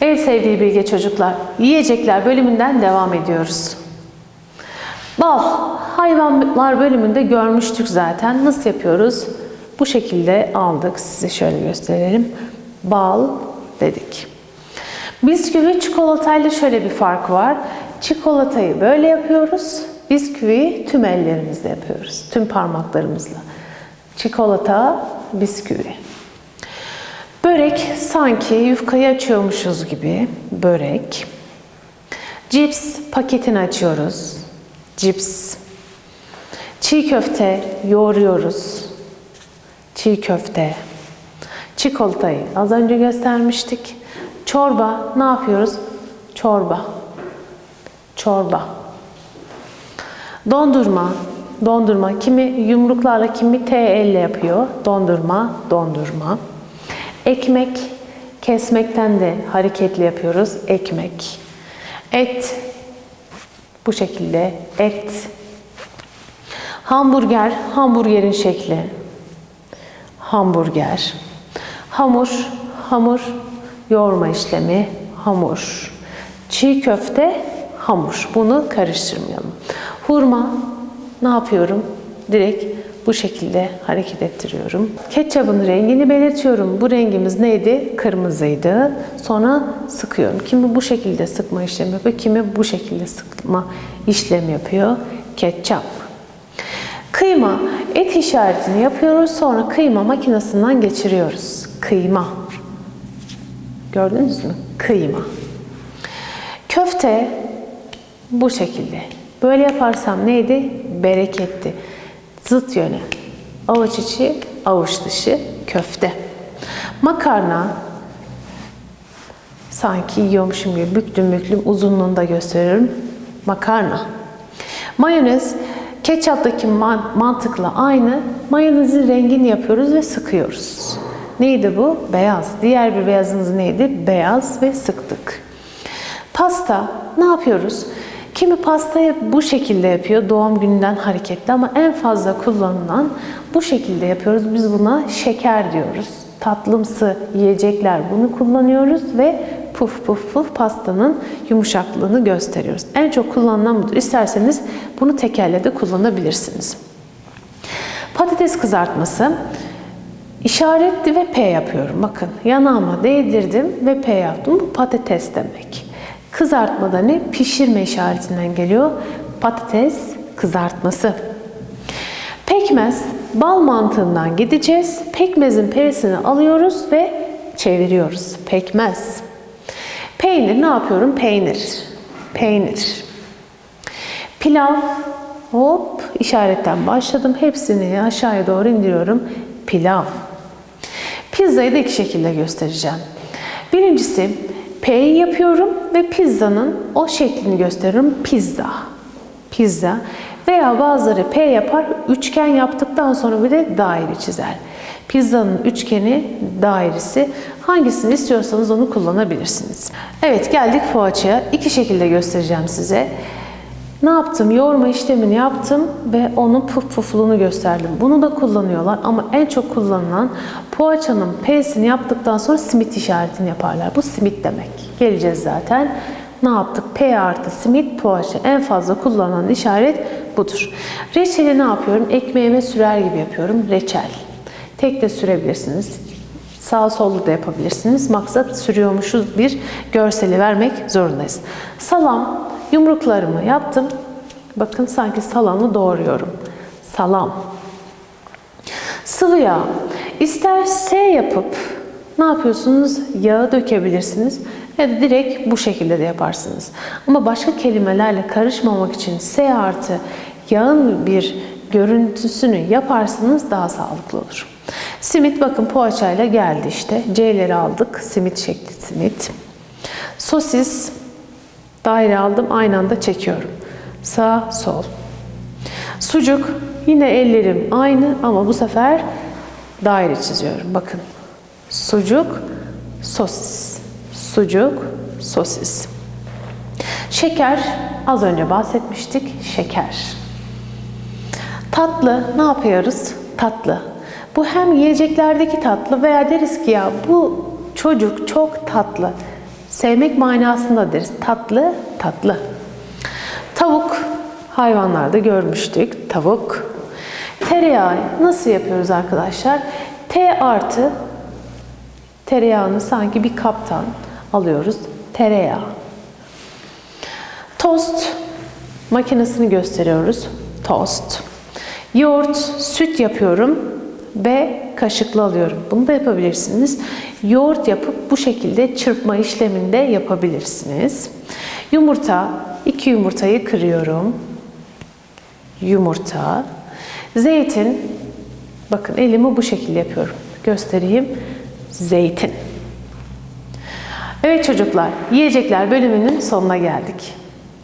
Evet sevgili bilge çocuklar, yiyecekler bölümünden devam ediyoruz. Bal, hayvanlar bölümünde görmüştük zaten. Nasıl yapıyoruz? Bu şekilde aldık. Size şöyle gösterelim. Bal dedik. Bisküvi çikolatayla şöyle bir fark var. Çikolatayı böyle yapıyoruz. Bisküviyi tüm ellerimizle yapıyoruz. Tüm parmaklarımızla. Çikolata, bisküvi. Börek sanki yufkayı açıyormuşuz gibi. Börek. Cips paketini açıyoruz. Cips. Çiğ köfte yoğuruyoruz. Çiğ köfte. Çikolatayı az önce göstermiştik. Çorba ne yapıyoruz? Çorba. Çorba. Dondurma. Dondurma. Kimi yumruklarla kimi T elle yapıyor. Dondurma, dondurma. Ekmek. Kesmekten de hareketli yapıyoruz. Ekmek. Et. Bu şekilde et. Hamburger, hamburgerin şekli. Hamburger. Hamur, hamur, yoğurma işlemi, hamur. Çiğ köfte, hamur. Bunu karıştırmayalım. Hurma, ne yapıyorum? Direkt bu şekilde hareket ettiriyorum. Ketçabın rengini belirtiyorum. Bu rengimiz neydi? Kırmızıydı. Sonra sıkıyorum. Kimi bu şekilde sıkma işlemi yapıyor, kimi bu şekilde sıkma işlemi yapıyor. Ketçap. Kıyma, et işaretini yapıyoruz. Sonra kıyma makinesinden geçiriyoruz. Kıyma. Gördünüz mü? Kıyma. Köfte bu şekilde. Böyle yaparsam neydi? Bereketti. Zıt yöne. Avuç içi, avuç dışı köfte. Makarna sanki yiyormuşum gibi büktüm büklüm uzunluğunu da gösteriyorum. Makarna. Mayonez ketçaptaki man- mantıkla aynı. Mayonezin rengini yapıyoruz ve sıkıyoruz. Neydi bu? Beyaz. Diğer bir beyazımız neydi? Beyaz ve sıktık. Pasta ne yapıyoruz? Kimi pastayı bu şekilde yapıyor doğum gününden hareketli ama en fazla kullanılan bu şekilde yapıyoruz. Biz buna şeker diyoruz. Tatlımsı yiyecekler bunu kullanıyoruz ve puf puf puf pastanın yumuşaklığını gösteriyoruz. En çok kullanılan budur. İsterseniz bunu tekerle de kullanabilirsiniz. Patates kızartması işaretli ve P yapıyorum. Bakın yanağıma değdirdim ve P yaptım. Bu patates demek. Kızartmada ne? Pişirme işaretinden geliyor. Patates kızartması. Pekmez, bal mantığından gideceğiz. Pekmezin perisini alıyoruz ve çeviriyoruz. Pekmez. Peynir ne yapıyorum? Peynir. Peynir. Pilav. Hop işaretten başladım. Hepsini aşağıya doğru indiriyorum. Pilav. Pizzayı da iki şekilde göstereceğim. Birincisi P'yi yapıyorum ve pizzanın o şeklini gösteriyorum. Pizza. Pizza. Veya bazıları P yapar, üçgen yaptıktan sonra bir de daire çizer. Pizzanın üçgeni, dairesi hangisini istiyorsanız onu kullanabilirsiniz. Evet geldik poğaçaya. İki şekilde göstereceğim size. Ne yaptım? Yoğurma işlemini yaptım ve onun puf pufluğunu gösterdim. Bunu da kullanıyorlar ama en çok kullanılan poğaçanın P'sini yaptıktan sonra simit işaretini yaparlar. Bu simit demek. Geleceğiz zaten. Ne yaptık? P artı simit poğaça. En fazla kullanılan işaret budur. Reçeli ne yapıyorum? Ekmeğime sürer gibi yapıyorum. Reçel. Tek de sürebilirsiniz. Sağ sollu da yapabilirsiniz. Maksat sürüyormuşuz bir görseli vermek zorundayız. Salam Yumruklarımı yaptım. Bakın sanki salamı doğruyorum. Salam. Sıvı yağ. İster S yapıp ne yapıyorsunuz? Yağı dökebilirsiniz. Ya da direkt bu şekilde de yaparsınız. Ama başka kelimelerle karışmamak için S artı yağın bir görüntüsünü yaparsanız daha sağlıklı olur. Simit bakın poğaçayla geldi işte. C'leri aldık. Simit şekli simit. Sosis Daire aldım aynı anda çekiyorum. Sağ sol. Sucuk yine ellerim aynı ama bu sefer daire çiziyorum. Bakın. Sucuk, sosis. Sucuk, sosis. Şeker az önce bahsetmiştik. Şeker. Tatlı ne yapıyoruz? Tatlı. Bu hem yiyeceklerdeki tatlı veya deriz ki ya bu çocuk çok tatlı Sevmek manasında deriz. Tatlı, tatlı. Tavuk, hayvanlarda görmüştük. Tavuk. Tereyağı nasıl yapıyoruz arkadaşlar? T artı tereyağını sanki bir kaptan alıyoruz. Tereyağı. Tost makinesini gösteriyoruz. Tost. Yoğurt, süt yapıyorum ve kaşıkla alıyorum. Bunu da yapabilirsiniz. Yoğurt yapıp bu şekilde çırpma işleminde yapabilirsiniz. Yumurta, iki yumurtayı kırıyorum. Yumurta. Zeytin. Bakın elimi bu şekilde yapıyorum. Göstereyim. Zeytin. Evet çocuklar, yiyecekler bölümünün sonuna geldik.